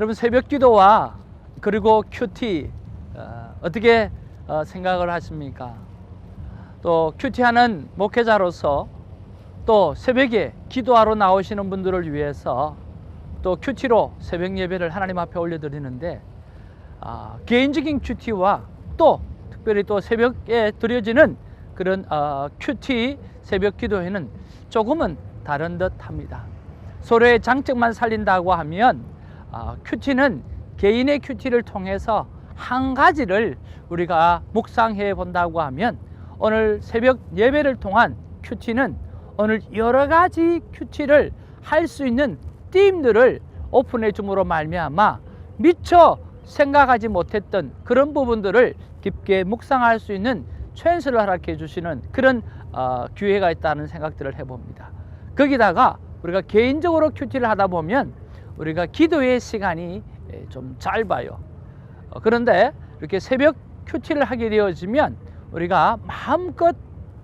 여러분 새벽 기도와 그리고 큐티 어, 어떻게 어, 생각을 하십니까? 또 큐티하는 목회자로서 또 새벽에 기도하러 나오시는 분들을 위해서 또 큐티로 새벽 예배를 하나님 앞에 올려드리는데 아, 개인적인 큐티와 또 특별히 또 새벽에 드려지는 그런 어, 큐티 새벽 기도회는 조금은 다른 듯합니다. 서로의 장점만 살린다고 하면 어, 큐티는 개인의 큐티를 통해서 한 가지를 우리가 묵상해 본다고 하면 오늘 새벽 예배를 통한 큐티는 오늘 여러 가지 큐티를 할 수 있는 띠임들을 오픈해 줌으로 말미암아 미처 생각하지 못했던 그런 부분들을 깊게 묵상할 수 있는 최연스를 허락해 주시는 그런 어, 기회가 있다는 생각들을 해봅니다. 거기다가 우리가 개인적으로 큐티를 하다 보면 우리가 기도의 시간이 예, 좀 짧아요. 어, 그런데 이렇게 새벽 큐티를 하게 되어지면 우리가 마음껏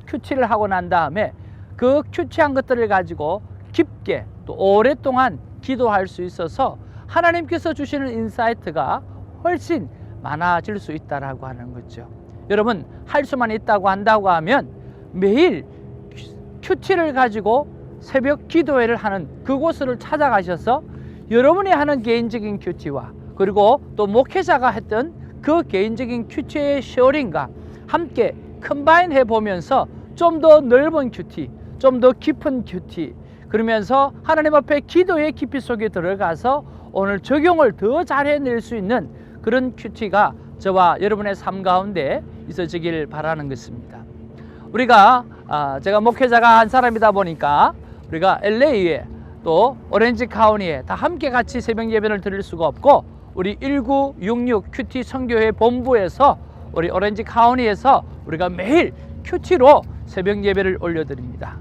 큐티를 하고 난 다음에 그 큐티한 것들을 가지고 깊게 또 오랫동안 기도할 수 있어서 하나님께서 주시는 인사이트가 훨씬 많아질 수 있다라고 하는 거죠. 여러분 할 수만 있다고 한다고 하면 매일 큐티를 가지고 새벽 기도회를 하는 그곳을 찾아가셔서 여러분이 하는 개인적인 큐티와 그리고 또 목회자가 했던 그 개인적인 큐티의 쉐어링과 함께 컴바인 해 보면서 좀 더 넓은 큐티, 좀 더 깊은 큐티 그러면서 하나님 앞에 기도의 깊이 속에 들어가서 오늘 적용을 더 잘 해낼 수 있는 그런 큐티가 저와 여러분의 삶 가운데 있어지길 바라는 것입니다. 우리가 아, 제가 목회자가 한 사람이다 보니까 우리가 LA에 또 오렌지 카운티에 다 함께 같이 새벽 예배를 드릴 수가 없고 우리 1966 큐티 선교회 본부에서 우리 오렌지 카운티에서 우리가 매일 큐티로 새벽 예배를 올려드립니다.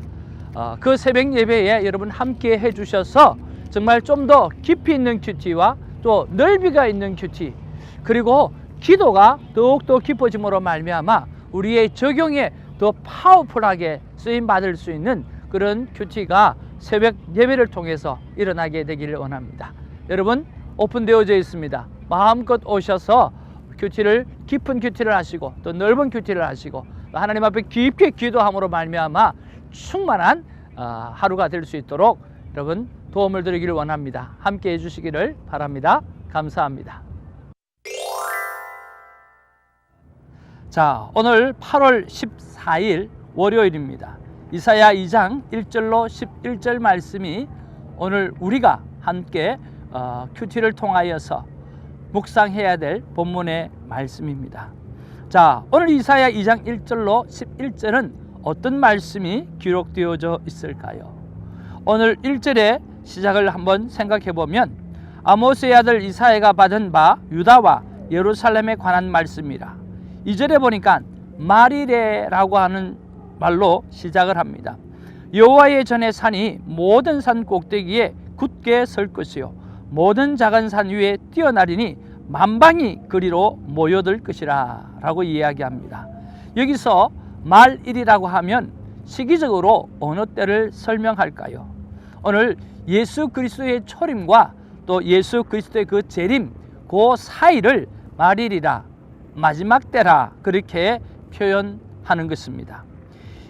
어, 그 새벽 예배에 여러분 함께 해주셔서 정말 좀 더 깊이 있는 큐티와 또 넓이가 있는 큐티 그리고 기도가 더욱더 깊어짐으로 말미암아 우리의 적용에 더 파워풀하게 쓰임 받을 수 있는 그런 큐티가 새벽 예배를 통해서 일어나게 되기를 원합니다. 여러분 오픈되어져 있습니다. 마음껏 오셔서 큐티를 깊은 큐티를 하시고 또 넓은 큐티를 하시고 또 하나님 앞에 깊게 기도함으로 말미암아 충만한 어, 하루가 될 수 있도록 여러분 도움을 드리기를 원합니다. 함께 해주시기를 바랍니다. 감사합니다. 자, 오늘 8월 14일 월요일입니다. 이사야 2장 1절로 11절 말씀이 오늘 우리가 함께 어, 큐티를 통하여서 묵상해야 될 본문의 말씀입니다. 자, 오늘 이사야 2장 1절로 11절은 어떤 말씀이 기록되어져 있을까요? 오늘 1절의 시작을 한번 생각해 보면 아모스의 아들 이사야가 받은 바 유다와 예루살렘에 관한 말씀이라. 2절에 보니까 마리레라고 하는 말로 시작을 합니다. 여호와의 전의 산이 모든 산 꼭대기에 굳게 설 것이요 모든 작은 산 위에 뛰어나리니 만방이 그리로 모여들 것이라 라고 이야기합니다. 여기서 말일이라고 하면 시기적으로 어느 때를 설명할까요? 오늘 예수 그리스도의 초림과 또 예수 그리스도의 그 재림 그 사이를 말일이라 마지막 때라 그렇게 표현하는 것입니다.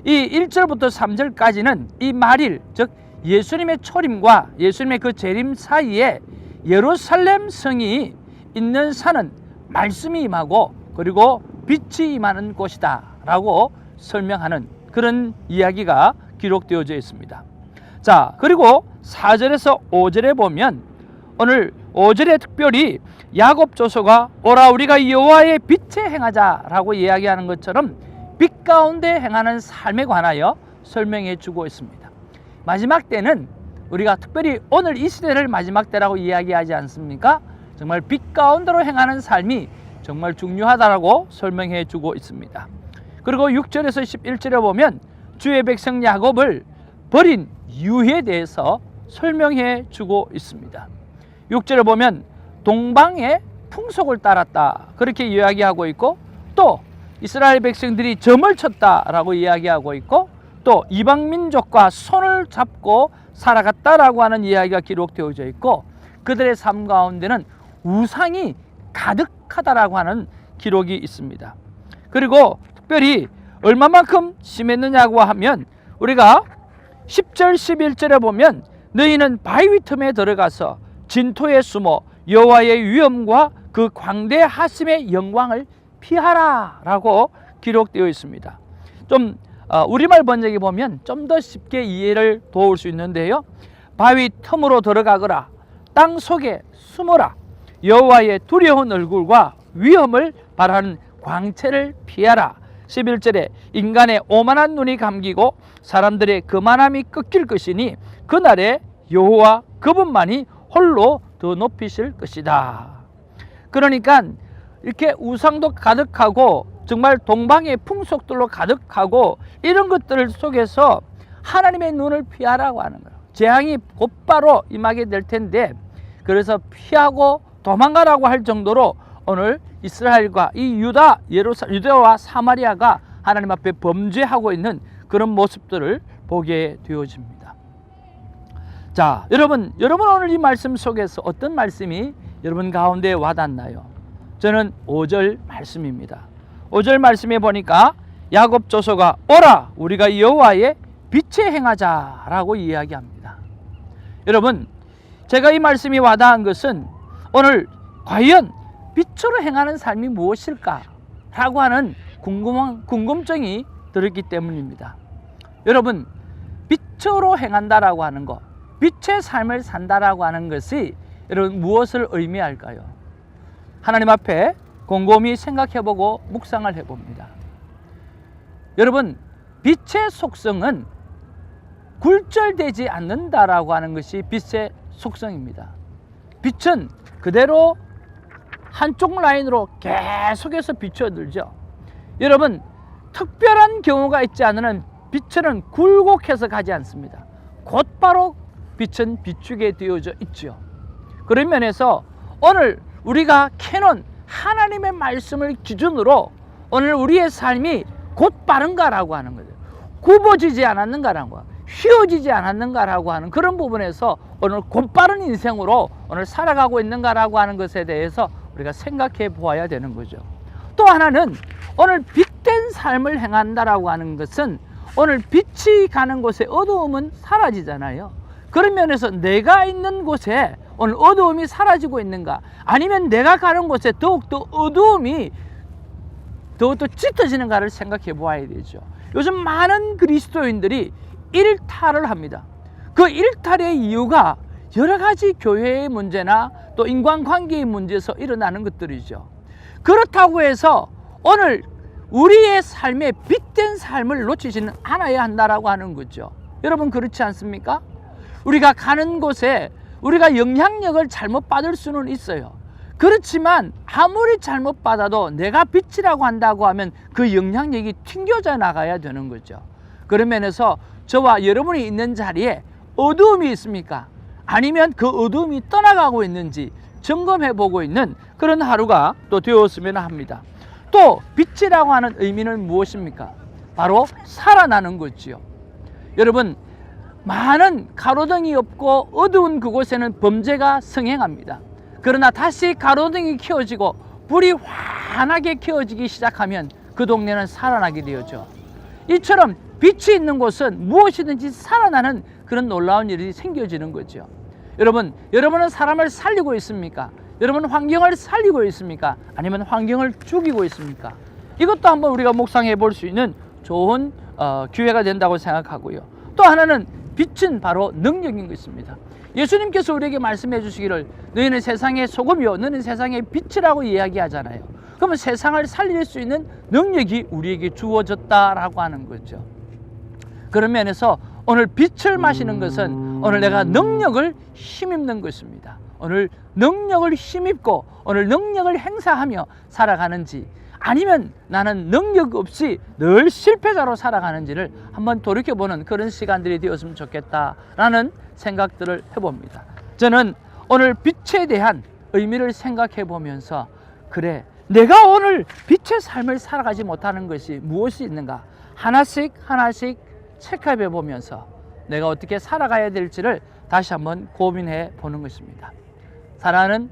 이 1절부터 3절까지는 이 말일 즉 예수님의 초림과 예수님의 그 재림 사이에 예루살렘 성이 있는 산은 말씀이 임하고 그리고 빛이 임하는 곳이다 라고 설명하는 그런 이야기가 기록되어져 있습니다. 자, 그리고 4절에서 5절에 보면 오늘 5절에 특별히 야곱 조서가 오라 우리가 여호와의 빛에 행하자라고 이야기하는 것처럼 빛 가운데 행하는 삶에 관하여 설명해 주고 있습니다. 마지막 때는 우리가 특별히 오늘 이 시대를 마지막 때라고 이야기하지 않습니까? 정말 빛 가운데로 행하는 삶이 정말 중요하다라고 설명해 주고 있습니다. 그리고 6절에서 11절에 보면 주의 백성 야곱을 버린 이유에 대해서 설명해 주고 있습니다. 6절에 보면 동방의 풍속을 따랐다 그렇게 이야기하고 있고 또 이스라엘 백성들이 점을 쳤다라고 이야기하고 있고 또 이방 민족과 손을 잡고 살아갔다라고 하는 이야기가 기록되어져 있고 그들의 삶 가운데는 우상이 가득하다라고 하는 기록이 있습니다. 그리고 특별히 얼마만큼 심했느냐고 하면 우리가 10절 11절에 보면 너희는 바위 틈에 들어가서 진토에 숨어 여호와의 위엄과 그 광대 하심의 영광을 피하라 라고 기록되어 있습니다. 좀 어, 우리말 번역에 보면 좀 더 쉽게 이해를 도울 수 있는데요. 바위 틈으로 들어가거라 땅 속에 숨어라 여호와의 두려운 얼굴과 위엄을 바라는 광채를 피하라 11절에 인간의 오만한 눈이 감기고 사람들의 거만함이 꺾일 것이니 그날에 여호와 그분만이 홀로 더 높이실 것이다. 그러니까 이렇게 우상도 가득하고 정말 동방의 풍속들로 가득하고 이런 것들 속에서 하나님의 눈을 피하라고 하는 거예요. 재앙이 곧바로 임하게 될 텐데 그래서 피하고 도망가라고 할 정도로 오늘 이스라엘과 이 유다 예루사 유대와 사마리아가 하나님 앞에 범죄하고 있는 그런 모습들을 보게 되어집니다. 자, 여러분, 여러분 오늘 이 말씀 속에서 어떤 말씀이 여러분 가운데 와닿나요? 저는 5절 말씀입니다. 5절 말씀에 보니까 야곱 조서가 오라 우리가 여호와의 빛에 행하자라고 이야기합니다. 여러분, 제가 이 말씀이 와닿은 것은 오늘 과연 빛으로 행하는 삶이 무엇일까? 라고 하는 궁금한, 궁금증이 들었기 때문입니다. 여러분, 빛으로 행한다라고 하는 것, 빛의 삶을 산다라고 하는 것이 여러분 무엇을 의미할까요? 하나님 앞에 곰곰이 생각해보고 묵상을 해봅니다. 여러분, 빛의 속성은 굴절되지 않는다라고 하는 것이 빛의 속성입니다. 빛은 그대로 한쪽 라인으로 계속해서 비춰들죠. 여러분, 특별한 경우가 있지 않은 빛은 굴곡해서 가지 않습니다. 곧바로 빛은 비추게 되어져 있죠. 그런 면에서 오늘 우리가 캐논 하나님의 말씀을 기준으로 오늘 우리의 삶이 곧바른가라고 하는 거죠. 굽어지지 않았는가라고 휘어지지 않았는가라고 하는 그런 부분에서 오늘 곧바른 인생으로 오늘 살아가고 있는가라고 하는 것에 대해서 우리가 생각해 보아야 되는 거죠. 또 하나는 오늘 빛된 삶을 행한다라고 하는 것은 오늘 빛이 가는 곳에 어두움은 사라지잖아요. 그런 면에서 내가 있는 곳에 오늘 어두움이 사라지고 있는가 아니면 내가 가는 곳에 더욱더 어두움이 더욱더 짙어지는가를 생각해 보아야 되죠. 요즘 많은 그리스도인들이 일탈을 합니다. 그 일탈의 이유가 여러 가지 교회의 문제나 또 인간관계의 문제에서 일어나는 것들이죠. 그렇다고 해서 오늘 우리의 삶에 빛된 삶을 놓치지는 않아야 한다라고 하는 거죠. 여러분 그렇지 않습니까? 우리가 가는 곳에 우리가 영향력을 잘못 받을 수는 있어요. 그렇지만 아무리 잘못 받아도 내가 빛이라고 한다고 하면 그 영향력이 튕겨져 나가야 되는 거죠. 그런 면에서 저와 여러분이 있는 자리에 어두움이 있습니까? 아니면 그 어두움이 떠나가고 있는지 점검해 보고 있는 그런 하루가 또 되었으면 합니다. 또 빛이라고 하는 의미는 무엇입니까? 바로 살아나는 거지요. 여러분 많은 가로등이 없고 어두운 그곳에는 범죄가 성행합니다. 그러나 다시 가로등이 켜지고 불이 환하게 켜지기 시작하면 그 동네는 살아나게 되었죠. 이처럼 빛이 있는 곳은 무엇이든지 살아나는 그런 놀라운 일이 생겨지는 거죠. 여러분, 여러분은 사람을 살리고 있습니까? 여러분 환경을 살리고 있습니까? 아니면 환경을 죽이고 있습니까? 이것도 한번 우리가 묵상해 볼 수 있는 좋은 어, 기회가 된다고 생각하고요. 또 하나는 빛은 바로 능력인 것입니다. 예수님께서 우리에게 말씀해 주시기를 너희는 세상의 소금이요 너희는 세상의 빛이라고 이야기하잖아요. 그러면 세상을 살릴 수 있는 능력이 우리에게 주어졌다라고 하는 거죠. 그런 면에서 오늘 빛을 마시는 것은 오늘 내가 능력을 힘입는 것입니다. 오늘 능력을 힘입고 오늘 능력을 행사하며 살아가는지 아니면 나는 능력 없이 늘 실패자로 살아가는지를 한번 돌이켜보는 그런 시간들이 되었으면 좋겠다라는 생각들을 해봅니다. 저는 오늘 빛에 대한 의미를 생각해 보면서 그래 내가 오늘 빛의 삶을 살아가지 못하는 것이 무엇이 있는가 하나씩 하나씩 체크해 보면서 내가 어떻게 살아가야 될지를 다시 한번 고민해 보는 것입니다. 사랑하는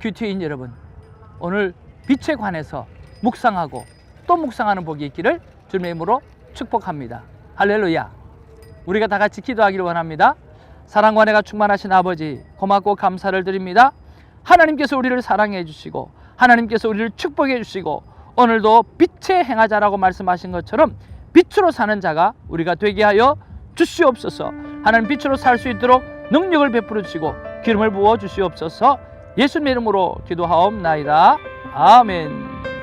큐티인 여러분, 오늘 빛에 관해서 묵상하고 또 묵상하는 복이 있기를 주님의 이름으로 축복합니다. 할렐루야. 우리가 다 같이 기도하기를 원합니다. 사랑과 내가 충만하신 아버지, 고맙고 감사를 드립니다. 하나님께서 우리를 사랑해 주시고, 하나님께서 우리를 축복해 주시고, 오늘도 빛에 행하자라고 말씀하신 것처럼 빛으로 사는 자가 우리가 되게 하여 주시옵소서. 하나님 빛으로 살 수 있도록 능력을 베풀어 주시고 기름을 부어 주시옵소서. 예수님 이름으로 기도하옵나이다. 아멘.